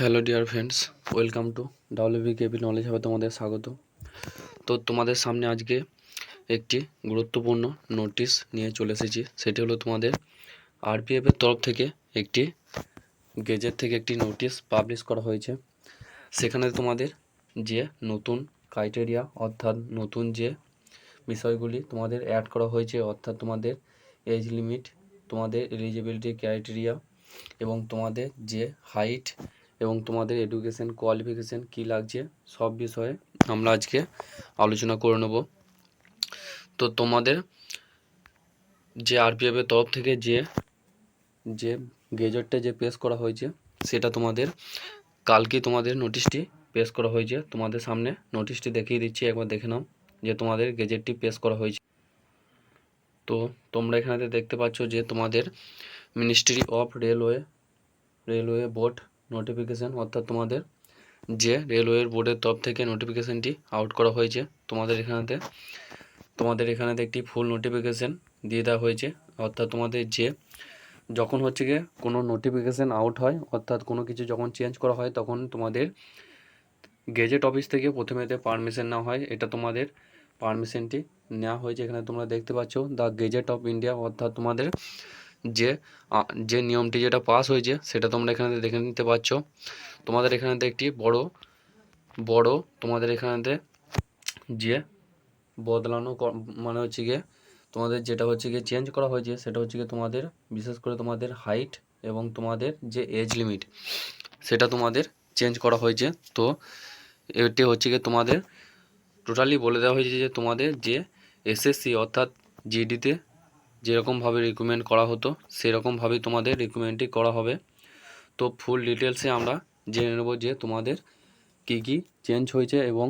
Hello dear friends welcome to W B K P knowledge হবে তোমাদের স্বাগত। তো তোমাদের সামনে আজকে একটি গুরুত্বপূর্ণ নোটিশ নিয়ে চলে এসেছি। সেটি হলো তোমাদের আরপিএফের তরফ থেকে একটি গেজেট থেকে একটি নোটিশ পাবলিশ করা হয়েছে। সেখানে তোমাদের যে নতুন ক্রাইটেরিয়া অর্থাৎ নতুন যে বিষয়গুলি তোমাদের অ্যাড করা হয়েছে, অর্থাৎ তোমাদের এজ লিমিট তোমাদের এলিজিবিলিটি ক্রাইটেরিয়া এবং তোমাদের যে হাইট এবং তোমাদের এডুকেশন কোয়ালিফিকেশান কী লাগছে, সব বিষয়ে আমরা আজকে আলোচনা করে নেব। তো তোমাদের যে আরপিএফের তরফ থেকে যে যে গেজেটটা যে পেশ করা হয়েছে, সেটা তোমাদের কালকে তোমাদের নোটিশটি পেশ করা হয়েছে। তোমাদের সামনে নোটিশটি দেখিয়ে দিচ্ছি, একবার দেখে নাও যে তোমাদের গেজেটটি পেশ করা হয়েছে। তো তোমরা এখানে দেখতে পাচ্ছ যে তোমাদের ministry of railway railway board notification অর্থাৎ তোমাদের যে রেলওয়ের বোর্ডের তরফ থেকে নোটিফিকেশানটি আউট করা হয়েছে, তোমাদের এখানেতে তোমাদের এখানেতে একটি ফুল নোটিফিকেশান দিয়ে দেওয়া হয়েছে। অর্থাৎ তোমাদের যে, যখন হচ্ছে গিয়ে কোনো নোটিফিকেশান আউট হয়, অর্থাৎ কোনো কিছু যখন চেঞ্জ করা হয়, তখন তোমাদের গেজেট অফিস থেকে প্রথমেতে পারমিশন নেওয়া হয়। এটা তোমাদের পারমিশনটি নেওয়া হয়েছে। এখানে তোমরা দেখতে পাচ্ছ দ্য গেজেট অফ ইন্ডিয়া অর্থাৎ তোমাদের যে যে নিয়মটি যেটা পাস হয়েছে সেটা তোমরা এখানে দেখে নিতে পারছ। তোমাদের এখানেতে একটি বড় বড় তোমাদের এখানেতে যে বদলানো মানে হচ্ছে গিয়ে তোমাদের যেটা হচ্ছে গিয়ে চেঞ্জ করা হয়েছে সেটা হচ্ছে গিয়ে তোমাদের, বিশেষ করে তোমাদের হাইট এবং তোমাদের যে এজ লিমিট সেটা তোমাদের চেঞ্জ করা হয়েছে। তো এটি হচ্ছে গিয়ে তোমাদের টোটালি বলে দেওয়া হয়েছে যে তোমাদের যে এসএসসি অর্থাৎ জিডিতে যেরকমভাবে রিকমেন্ড করা হতো সেরকমভাবেই তোমাদের রিকমেন্ডটি করা হবে। তো ফুল ডিটেলসে আমরা জেনে নেব যে তোমাদের কী কী চেঞ্জ হয়েছে এবং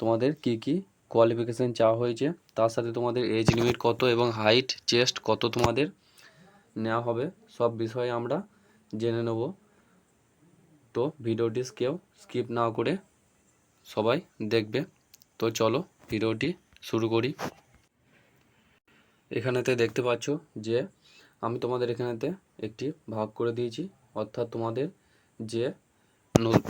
তোমাদের কী কী কোয়ালিফিকেশান চাওয়া হয়েছে। তার সাথে তোমাদের এজ লিমিট কত এবং হাইট চেস্ট কত তোমাদের নেওয়া হবে, সব বিষয়ে আমরা জেনে নেব। তো ভিডিওটি কেউ স্কিপ না করে সবাই দেখবে। তো চলো ভিডিওটি শুরু করি। এখানেতে দেখতে পাচ্ছ যে আমি তোমাদের এখানেতে একটি ভাগ করে দিয়েছি। অর্থাৎ তোমাদের যে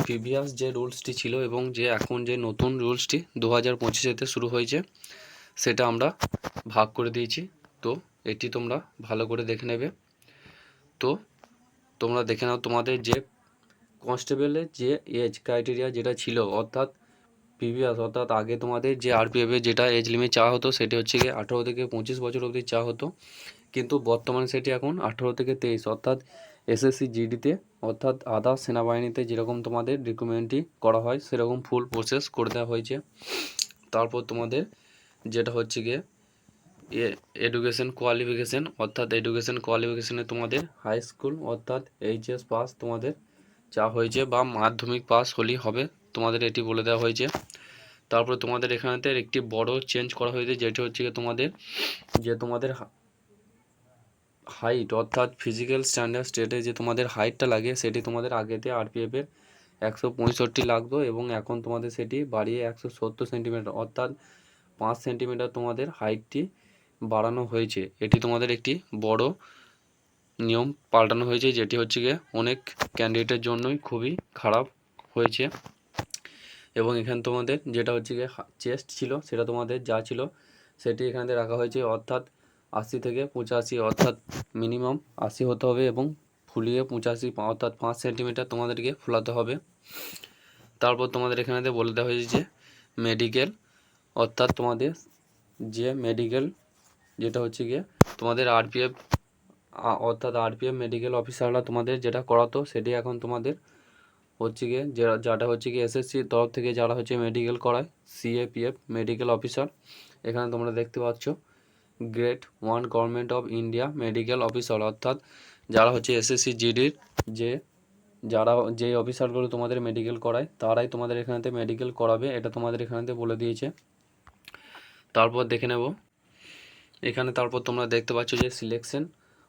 প্রিভিয়াস যে রুলসটি ছিল এবং যে এখন যে নতুন রুলসটি দু হাজার পঁচিশেতে শুরু হয়েছে, সেটা আমরা ভাগ করে দিয়েছি। তো এটি তোমরা ভালো করে দেখে নেবে। তো তোমরা দেখে নাও তোমাদের যে কনস্টেবলের যে এজ ক্রাইটেরিয়া যেটা ছিল, অর্থাৎ প্রিভিয়াস অর্থাৎ আগে তোমাদের যে আরপিএফে যেটা এজ লিমিট চা হতো, সেটি হচ্ছে গিয়ে আঠেরো থেকে পঁচিশ বছর অবধি চা হতো। কিন্তু বর্তমানে সেটি এখন আঠেরো থেকে তেইশ, অর্থাৎ এসএসসি জিডিতে অর্থাৎ আধা সেনাবাহিনীতে যেরকম তোমাদের রিক্রুটমেন্টটি করা হয়, সেরকম ফুল প্রসেস করে দেওয়া হয়েছে। তারপর তোমাদের যেটা হচ্ছে গিয়ে এডুকেশন কোয়ালিফিকেশন অর্থাৎ এডুকেশন কোয়ালিফিকেশনে তোমাদের হাই স্কুল অর্থাৎ এইচএস পাস তোমাদের চা হয়েছে, বা মাধ্যমিক পাস হলেই হবে। তোমাদের এটি বলে দেওয়া হয়েছে। তারপরে তোমাদের এখানেতে একটি বড় চেঞ্জ করা হয়েছে, যেটি হচ্ছে তোমাদের, যে তোমাদের হাইট অর্থাৎ ফিজিক্যাল স্ট্যান্ডার্ড স্টেটে যে তোমাদের হাইটটা লাগে, সেটি তোমাদের আগেতে আরপিএফের একশো পঁয়ষট্টি লাগতো এবং এখন তোমাদের সেটি বাড়িয়ে একশো সত্তর সেন্টিমিটার অর্থাৎ পাঁচ সেন্টিমিটার তোমাদের হাইটটি বাড়ানো হয়েছে। এটি তোমাদের একটি বড় নিয়ম পাল্টানো হয়েছে, যেটি হচ্ছে গিয়ে অনেক ক্যান্ডিডেটের জন্যই খুবই খারাপ হয়েছে। এবং এখানে তোমাদের যেটা হচ্ছে গিয়ে চেস্ট ছিল, সেটা তোমাদের যা ছিল, সেটি এখানে রাখা হয়েছে, অর্থাৎ আশি থেকে পঁচাশি, অর্থাৎ মিনিমাম আশি হতে হবে এবং ফুলিয়ে পঁচাশি অর্থাৎ পাঁচ সেন্টিমিটার তোমাদেরকে ফোলাতে হবে। তারপর তোমাদের এখানেতে বলে দেওয়া হয়েছে যে মেডিকেল অর্থাৎ তোমাদের যে মেডিকেল যেটা হচ্ছে গিয়ে তোমাদের আরপিএফ অর্থাৎ আরপিএফ মেডিকেল অফিসাররা তোমাদের যেটা করাতো, সেটি এখন তোমাদের হচ্ছে গিয়ে যাটা হচ্ছে গিয়ে এসএসসির তরফ থেকে যারা হচ্ছে মেডিকেল করায় সিএপিএফ মেডিকেল অফিসার এখানে তোমরা দেখতে পাচ্ছ grade one government of India medical officer অর্থাৎ যারা হচ্ছে এসএসসি জিডির যে যারা, যে অফিসারগুলো তোমাদের মেডিকেল করায়, তারাই তোমাদের এখানেতে মেডিকেল করাবে, এটা তোমাদের এখানেতে বলে দিয়েছে। তারপর দেখে নেব, এখানে তারপর তোমরা দেখতে পাচ্ছ যে সিলেকশন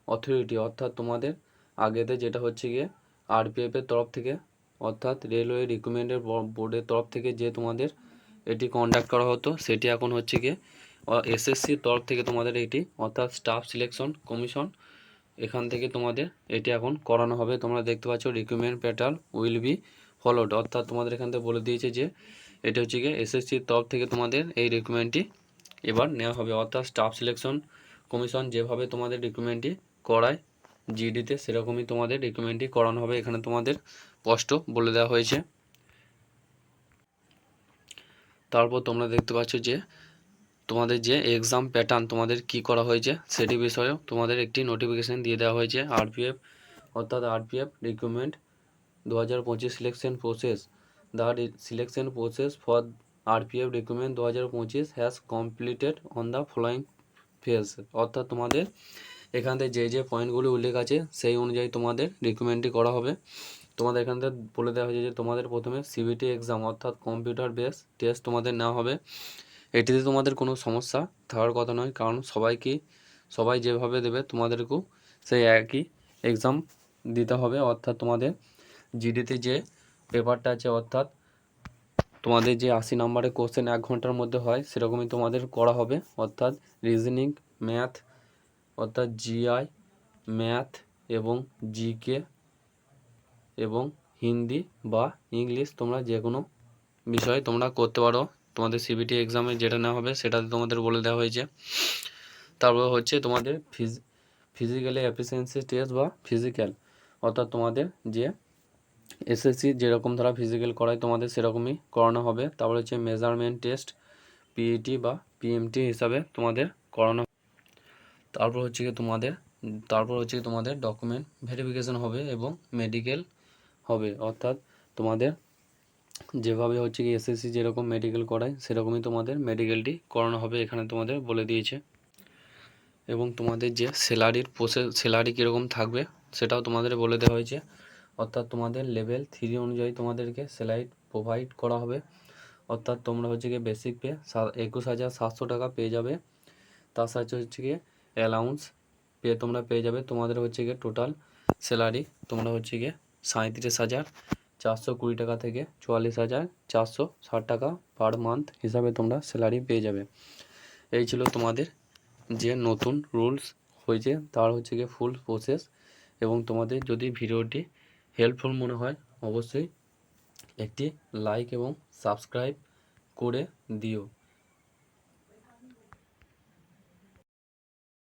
অথরিটি অর্থাৎ তোমাদের আগেতে যেটা হচ্ছে গিয়ে আরপিএফের তরফ থেকে অর্থাৎ রেলওয়ে রিক্রুটমেন্টের বোর্ডের তরফ থেকে যে তোমাদের এটি কন্ডাক্ট করা হতো, সেটি এখন হচ্ছে গিয়ে এসএসসির তরফ থেকে তোমাদের এটি, অর্থাৎ স্টাফ সিলেকশন কমিশন এখান থেকে তোমাদের এটি এখন করানো হবে। তোমরা দেখতে পাচ্ছ recruitment pattern will be followed অর্থাৎ তোমাদের এখান থেকে বলে দিয়েছে যে, এটা হচ্ছে গিয়ে এসএসসির তরফ থেকে তোমাদের এই রিক্রুটমেন্টটি এবার নেওয়া হবে। অর্থাৎ স্টাফ সিলেকশন কমিশন যেভাবে তোমাদের রিক্রুটমেন্টটি করায় জিডিতে সেরকমই তোমাদের রিক্রুটমেন্টটি করানো হবে। এখানে তোমাদের স্পষ্ট বলে দেওয়া হয়েছে। তারপর তোমরা দেখতে পাচ্ছ যে তোমাদের যে এক্সাম প্যাটার্ন তোমাদের কি করা হয়েছে সেটি বিষয়েও তোমাদের একটি নোটিফিকেশান দিয়ে দেওয়া হয়েছে। আরপিএফ অর্থাৎ আরপিএফ রিক্রুটমেন্ট দু হাজার পঁচিশ selection process the selection process for R P F recruitment দু হাজার পঁচিশ has completed on the following phase অর্থাৎ তোমাদের এখান থেকে যে যে পয়েন্টগুলি উল্লেখ আছে, সেই অনুযায়ী তোমাদের রিক্রুটমেন্টটি করা হবে। তোমাদের এখান থেকে বলে দেওয়া হয়েছে যে তোমাদের প্রথমে সিবিটি এক্সাম অর্থাৎ কম্পিউটার বেস টেস্ট তোমাদের নেওয়া হবে। এটিতে তোমাদের কোনো সমস্যা থাকার কথা নয়, কারণ সবাইকে, সবাই যেভাবে দেবে তোমাদেরকেও সেই একই এক্সাম দিতে হবে। অর্থাৎ তোমাদের জিডিতে যে পেপারটা আছে, অর্থাৎ তোমাদের যে আশি নম্বরের কোশ্চেন এক ঘণ্টার মধ্যে হয়, সেরকমই তোমাদের করা হবে। অর্থাৎ রিজনিং ম্যাথ অর্থাৎ জিআই ম্যাথ এবং জিকে এবং হিন্দি বা ইংলিশ তোমরা যে কোনো বিষয়ে তোমরা করতে পারো। তোমাদের সিবিটি এক্সামে যেটা নেওয়া হবে সেটাতে তোমাদের বলে দেওয়া হয়েছে। তারপর হচ্ছে তোমাদের ফিজ ফিজিক্যালি এফিসিয়েন্সি টেস্ট বা ফিজিক্যাল অর্থাৎ তোমাদের যে এসএসসি যেরকম তারা ফিজিক্যাল করায় তোমাদের সেরকমই করানো হবে। তারপর হচ্ছে মেজারমেন্ট টেস্ট পিইটি বা পিএমটি হিসাবে তোমাদের করানো তারপর হচ্ছে কি তোমাদের, তারপর হচ্ছে তোমাদের ডকুমেন্ট ভেরিফিকেশন হবে এবং মেডিকেল হবে, অর্থাৎ তোমাদের যেভাবে হচ্ছে কি এসএসসি যেরকম মেডিকেল করায়, সেরকমই তোমাদের মেডিকেলটি করানো হবে এখানে তোমাদের বলে দিয়েছে। এবং তোমাদের যে স্যালারির প্রসেস স্যালারি কীরকম থাকবে সেটাও তোমাদের বলে দেওয়া হয়েছে। অর্থাৎ তোমাদের লেভেল থ্রি অনুযায়ী তোমাদেরকে স্যালারি প্রোভাইড করা হবে। অর্থাৎ তোমরা হচ্ছে গিয়ে বেসিক পে একুশ হাজার সাতশো টাকা পেয়ে যাবে। তার সাথে হচ্ছে গিয়ে অ্যালাউন্স পে তোমরা পেয়ে যাবে। তোমাদের হচ্ছে গিয়ে টোটাল স্যালারি তোমরা হচ্ছে গিয়ে সাঁত্রিশ হাজার, চারশো কুড়ি টাকা থেকে চুয়াল্লিশ হাজার, চারশো ষাট টাকা পার মান্থ হিসাবে তোমরা স্যালারি পেয়ে যাবে। এই ছিল তোমাদের যে নতুন রুলস হয়েছে, তার হচ্ছে গিয়ে ফুল প্রসেস এবং তোমাদের যদি ভিডিওটি হেল্পফুল মনে হয়, অবশ্যই একটি লাইক এবং সাবস্ক্রাইব করে দিও।